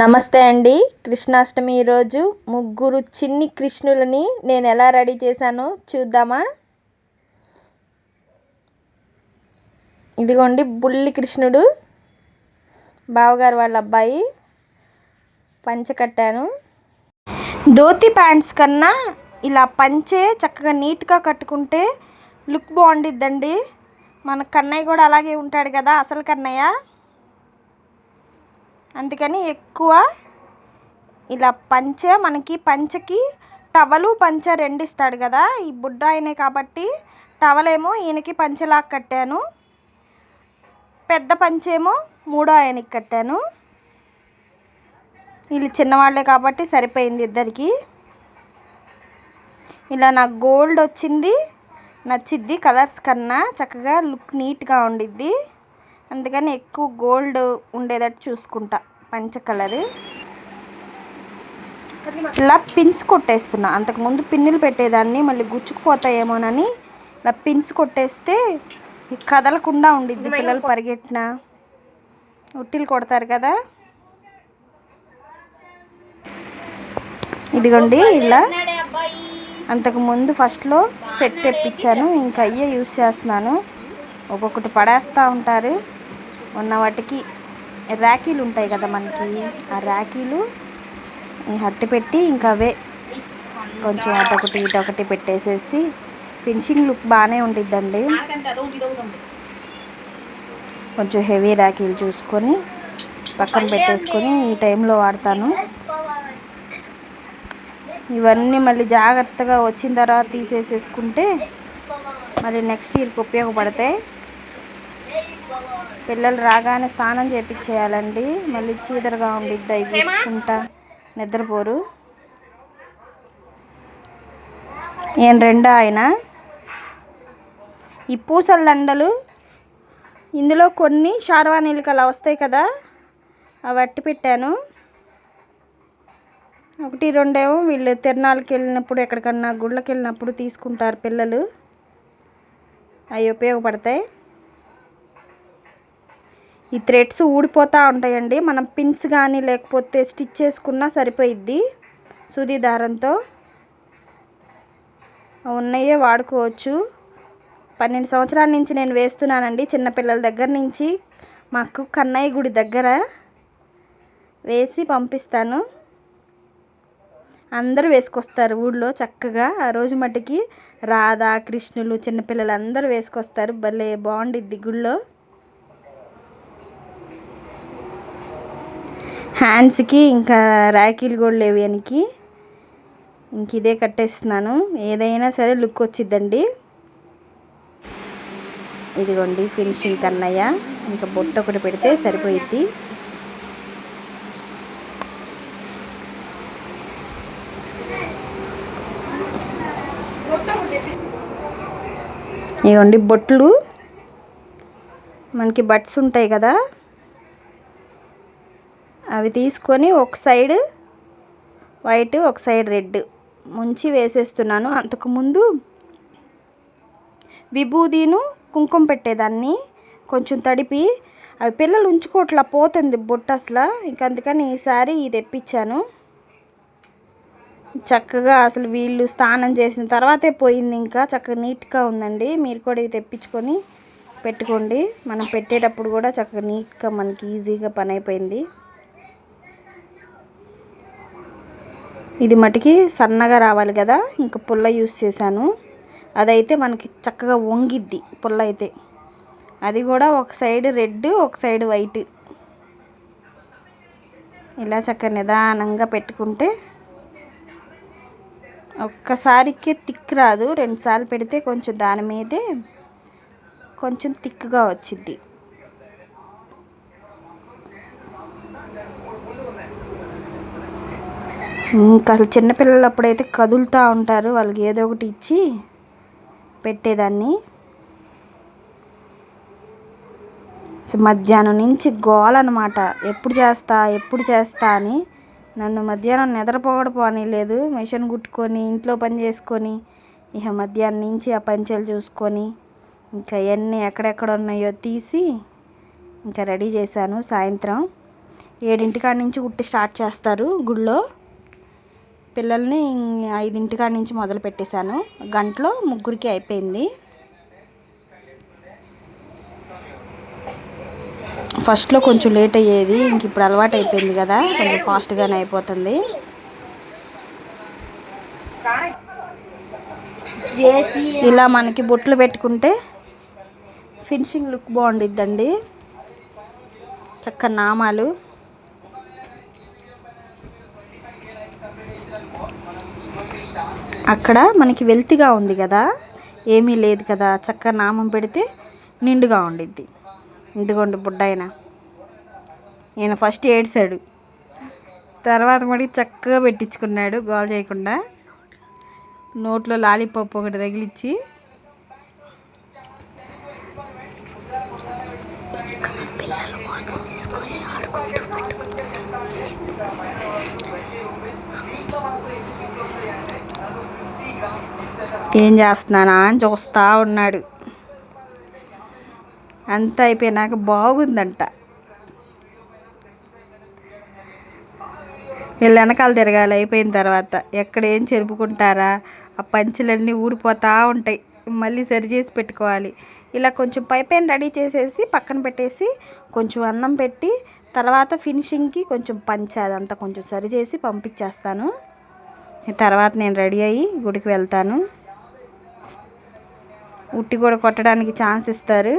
నమస్తే అండి. కృష్ణాష్టమి ఈరోజు ముగ్గురు చిన్ని కృష్ణులని నేను ఎలా రెడీ చేశానో చూద్దామా? ఇదిగోండి బుల్లి కృష్ణుడు. బావగారు వాళ్ళ అబ్బాయి. పంచ కట్టాను. ధోతి ప్యాంట్స్ కన్నా ఇలా పంచే చక్కగా నీట్గా కట్టుకుంటే లుక్ బాగుండిద్దండి. మన కన్నయ్య కూడా అలాగే ఉంటాడు కదా అసలు కన్నయ్య? అందుకని ఎక్కువ ఇలా పంచ మనకి పంచకి టవలు పంచ రెండు ఇస్తాడు కదా ఈ బుడ్డ ఆయనే కాబట్టి టవలేమో ఈయనకి పంచలాగా కట్టాను. పెద్ద పంచేమో మూడో ఆయనకి కట్టాను. వీళ్ళు చిన్నవాళ్ళే కాబట్టి సరిపోయింది ఇద్దరికి. ఇలా నాకు గోల్డ్ వచ్చింది నచ్చిద్ది కలర్స్ కన్నా చక్కగా లుక్ నీట్గా ఉండిద్ది. అందుకని ఎక్కువ గోల్డ్ ఉండేటట్టు చూసుకుంటా పంచ కలర్. ఇలా పిన్స్ కొట్టేస్తున్నా. అంతకుముందు పిన్నులు పెట్టేదాన్ని మళ్ళీ గుచ్చుకుపోతాయేమోనని ఇలా పిన్స్ కొట్టేస్తే కదలకుండా ఉండిద్ది పిల్లలు పరిగెట్టిన. ఉట్టిలు కొడతారు కదా. ఇదిగోండి ఇలా అంతకుముందు ఫస్ట్లో సెట్ తెప్పించాను ఇంకా అయ్యే యూస్ చేస్తున్నాను. ఒక్కొక్కటి పడేస్తూ ఉంటారు. ఉన్న వాటికి ర్యాకీలు ఉంటాయి కదా మనకి. ఆ ర్యాకీలు హట్టి పెట్టి ఇంకా అవే కొంచెం అటొకటి ఇటొకటి పెట్టేసేసి ఫినిషింగ్ లుక్ బాగానే ఉండిద్దండి. కొంచెం హెవీ ర్యాకీలు చూసుకొని పక్కన పెట్టేసుకొని ఈ టైంలో వాడతాను. ఇవన్నీ మళ్ళీ జాగ్రత్తగా వచ్చిన తర్వాత తీసేసేసుకుంటే మళ్ళీ నెక్స్ట్ ఇయర్కి ఉపయోగపడతాయి. పిల్లలు రాగానే స్నానం చేపించేయాలండి మళ్ళీ చీదరగా ఉండిద్ది అవి నిద్రపోరు. ఏం రెండో ఆయన. ఈ పూసల దండలు ఇందులో కొన్ని శార్వానీలకి అలా వస్తాయి కదా అవి అట్టి పెట్టాను. ఒకటి రెండేమో వీళ్ళు తిరణాలకు వెళ్ళినప్పుడు ఎక్కడికన్నా గుళ్ళకి వెళ్ళినప్పుడు తీసుకుంటారు పిల్లలు. అవి ఉపయోగపడతాయి. ఈ థ్రెడ్స్ ఊడిపోతూ ఉంటాయండి. మనం పిన్స్ కానీ లేకపోతే స్టిచ్ చేసుకున్నా సరిపోయిద్ది సూది దారంతో ఉన్నాయే వాడుకోవచ్చు. పన్నెండు సంవత్సరాల నుంచి నేను వేస్తున్నానండి చిన్నపిల్లల దగ్గర నుంచి. మాకు కన్నయ్య గుడి దగ్గర వేసి పంపిస్తాను. అందరూ వేసుకొస్తారు ఊళ్ళో చక్కగా. ఆ రోజు మటుకి రాధా కృష్ణులు చిన్నపిల్లలు అందరూ వేసుకొస్తారు. భలే బాగుండిద్ది గుళ్ళో. హ్యాండ్స్కి ఇంకా ర్యాకీలు కూడా లేవు వెనక్కి ఇంక ఇదే కట్టేస్తున్నాను. ఏదైనా సరే లుక్ వచ్చిద్దండి. ఇదిగోండి ఫినిషింగ్ కన్నయ్య. ఇంకా బొట్ట ఒకటి పెడితే సరిపోయిద్ది. ఇవ్వండి బొట్లు. మనకి బట్స్ ఉంటాయి కదా. అవి తీసుకొని ఒక సైడ్ వైట్ ఒక సైడ్ రెడ్ ముంచి వేసేస్తున్నాను. అంతకుముందు విభూదిను కుంకుమ పెట్టేదాన్ని కొంచెం తడిపి. అవి పిల్లలు ఉంచుకోట్లా పోతుంది బొట్ట అసలు. ఇంక అందుకని ఈసారి ఇది తెప్పించాను. చక్కగా అసలు వీళ్ళు స్నానం చేసిన తర్వాతే పోయింది ఇంకా. చక్కగా నీట్గా ఉందండి. మీరు కూడా ఇవి తెప్పించుకొని పెట్టుకోండి. మనం పెట్టేటప్పుడు కూడా చక్కగా నీట్గా మనకి ఈజీగా పని అయిపోయింది. ఇది మటుకి సన్నగా రావాలి కదా. ఇంకా పుల్ల యూస్ చేశాను. అదైతే మనకి చక్కగా వంగిద్ది పుల్ల అయితే. అది కూడా ఒక సైడ్ రెడ్ ఒక సైడ్ వైట్. ఇలా చక్కగా నిదానంగా పెట్టుకుంటే ఒక్కసారికి థిక్ రాదు. రెండుసార్లు పెడితే కొంచెం దాని మీదే కొంచెం తిక్గా వచ్చిద్ది. ఇంకా అసలు చిన్నపిల్లలు అప్పుడైతే కదులుతూ ఉంటారు. వాళ్ళకి ఏదో ఒకటి ఇచ్చి పెట్టేదాన్ని. మధ్యాహ్నం నుంచి గోల అనమాట ఎప్పుడు చేస్తా ఎప్పుడు చేస్తా అని. నన్ను మధ్యాహ్నం నిద్రపోవడం లేదు. మిషన్ కుట్టుకొని ఇంట్లో పని చేసుకొని ఇక మధ్యాహ్నం నుంచి ఆ పంచెలు చూసుకొని ఇంకా అవన్నీ ఎక్కడెక్కడ ఉన్నాయో తీసి ఇంకా రెడీ చేశాను సాయంత్రం. ఏడింటికాడ నుంచి కుట్టి స్టార్ట్ చేస్తారు గుళ్ళో. పిల్లల్ని ఐదింటికాడ నుంచి మొదలు పెట్టేశాను గంటలో ముగ్గురికి అయిపోయింది. ఫస్ట్లో కొంచెం లేట్ అయ్యేది. ఇంక ఇప్పుడు అలవాటు అయిపోయింది కదా. కొంచెం ఫాస్ట్గానే అయిపోతుంది. ఇలా మనకి బొట్లు పెట్టుకుంటే ఫినిషింగ్ లుక్ బాగుండిద్దండి. చక్క నామాలు. అక్కడ మనకి వెల్తిగా ఉంది కదా ఏమీ లేదు కదా చక్కగా నామం పెడితే నిండుగా ఉండిద్ది. ఇదిగోండి బుడ్డాయన. ఈయన ఫస్ట్ ఏడ్చాడు తర్వాత మడి చక్కగా పెట్టించుకున్నాడు గోల్ చేయకుండా. నోట్లో లాలీపాప్ ఒకటి తగిలిచ్చి. ఏం చేస్తున్నానా అని చూస్తూ ఉన్నాడు. అంతా అయిపోయినాక బాగుందంట. వీళ్ళు వెనకాల తిరగాలి అయిపోయిన తర్వాత ఎక్కడ ఏం చెరుపుకుంటారా ఆ పంచులన్నీ ఊడిపోతూ ఉంటాయి. మళ్ళీ సరి చేసి పెట్టుకోవాలి. ఇలా కొంచెం పైపైన రెడీ చేసేసి పక్కన పెట్టేసి కొంచెం అన్నం పెట్టి తర్వాత ఫినిషింగ్కి కొంచెం పంచ అంతా కొంచెం సరి చేసి పంపించేస్తాను. తర్వాత నేను రెడీ అయ్యి గుడికి వెళ్తాను. ఉట్టి కూడా కొట్టడానికి ఛాన్స్ ఇస్తారు.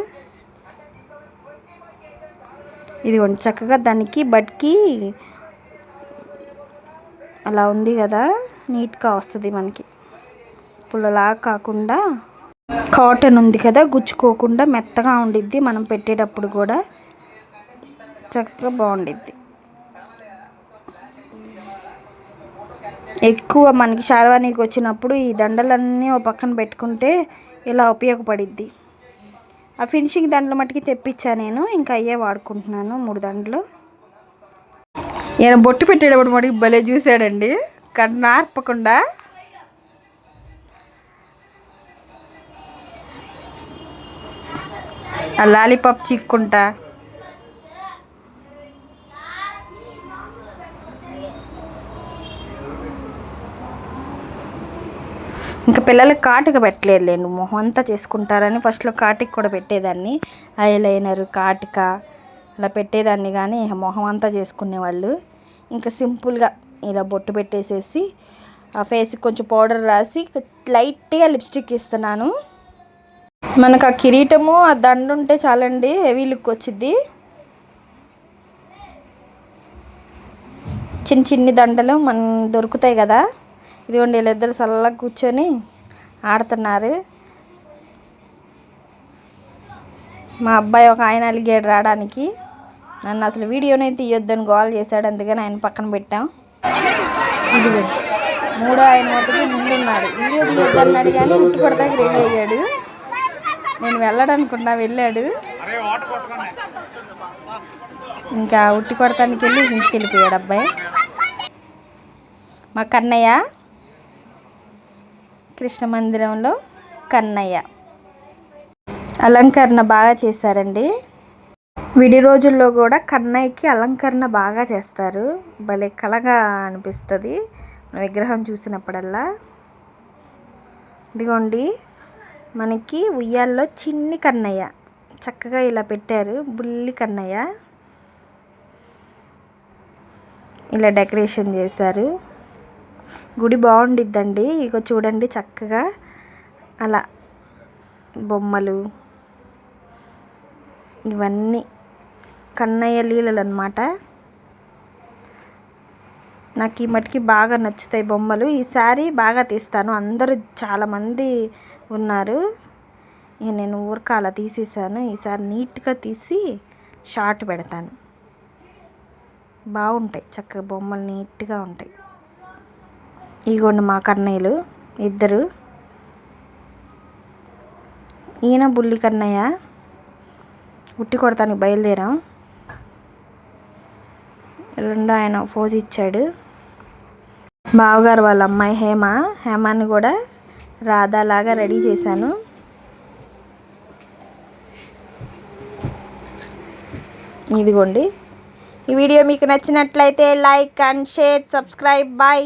ఇది చక్కగా దానికి బట్కి అలా ఉంది కదా నీట్గా వస్తుంది మనకి. పుల్లలా కాకుండా కాటన్ ఉంది కదా గుచ్చుకోకుండా మెత్తగా ఉండిద్ది మనం పెట్టేటప్పుడు కూడా. చక్కగా బాగుండిద్ది. ఎక్కువ మనకి శారవానికి వచ్చినప్పుడు ఈ దండలన్నీ ఓ పక్కన పెట్టుకుంటే ఇలా ఉపయోగపడిద్ది. ఆ ఫినిషింగ్ దండలు మట్టుకి తెప్పించా నేను ఇంకా అయ్యే వాడుకుంటున్నాను మూడు దండలు. నేను బొట్టు పెట్టేటప్పుడు మటుకు భలే చూశాడండి కన్ను ఆర్పకుండా ఆ లాలీపాప్ చిక్కుంటా. ఇంకా పిల్లలకి కాటుక పెట్టలేదులేండి మొహం అంతా చేసుకుంటారని ఫస్ట్లో కాటికి కూడా పెట్టేదాన్ని. ఐలైనర్ కాటిక అలా పెట్టేదాన్ని కానీ మొహం అంతా చేసుకునేవాళ్ళు. ఇంకా సింపుల్గా ఇలా బొట్టు పెట్టేసేసి ఆ ఫేస్కి కొంచెం పౌడర్ రాసి లైట్గా లిప్స్టిక్ ఇస్తున్నాను. మనకు ఆ కిరీటము ఆ దండ ఉంటే చాలండి హెవీ లుక్ వచ్చింది చిన్న చిన్ని దండలు మన దొరుకుతాయి కదా. ఇదిగోండి వీళ్ళిద్దరు చల్లగా కూర్చొని ఆడుతున్నారు. మా అబ్బాయి ఒక ఆయన అలిగాడు రావడానికి. నన్ను అసలు వీడియోనే తీయొద్దని గోల్ చేశాడు అందుకని ఆయన పక్కన పెట్టాం. ఇది మూడో ఆయన మటుకు ముందున్నాడు. వీడియో తీయొద్దన్నాడు కానీ ఇంటి కొడతాకి రెడీ అయ్యాడు. నేను వెళ్ళడనుకున్నా వెళ్ళాడు. ఇంకా ఉట్టి కొడతానికి వెళ్ళి ఇంటికి వెళ్ళిపోయాడు అబ్బాయి. మా కన్నయ్య కృష్ణ మందిరంలో కన్నయ్య. అలంకరణ బాగా చేశారండి. విడి రోజుల్లో కూడా కన్నయ్యకి అలంకరణ బాగా చేస్తారు. భలే కళగా అనిపిస్తుంది. విగ్రహం చూసినప్పుడల్లా. ఇదిగోండి మనకి ఉయ్యాల్లో చిన్ని కన్నయ్య. చక్కగా ఇలా పెట్టారు. బుల్లి కన్నయ్య. ఇలా డెకరేషన్ చేశారు. గుడి బాగుండిద్దండి. ఇక చూడండి చక్కగా అలా బొమ్మలు ఇవన్నీ కన్నయ్య లీలలు అనమాట నాకు ఈ మటుకి బాగా నచ్చుతాయి బొమ్మలు. ఈసారి బాగా తీస్తాను. అందరూ చాలామంది ఉన్నారు. ఇక నేను ఊరిక అలా తీసేసాను. ఈసారి నీట్గా తీసి షార్ట్ పెడతాను. బాగుంటాయి. చక్కగా బొమ్మలు నీట్గా ఉంటాయి. ఇగోండి మా కన్నయ్యలు ఇద్దరు. ఈయన బుల్లి కన్నయ్య. ఉట్టి కొడతానికి బయలుదేరాం. రెండో ఆయన ఫోజ్ ఇచ్చాడు. బావగారు వాళ్ళ అమ్మాయి హేమ. హేమాని కూడా రాధాలాగా రెడీ చేశాను. ఇదిగోండి. ఈ వీడియో మీకు నచ్చినట్లయితే like and share subscribe bye.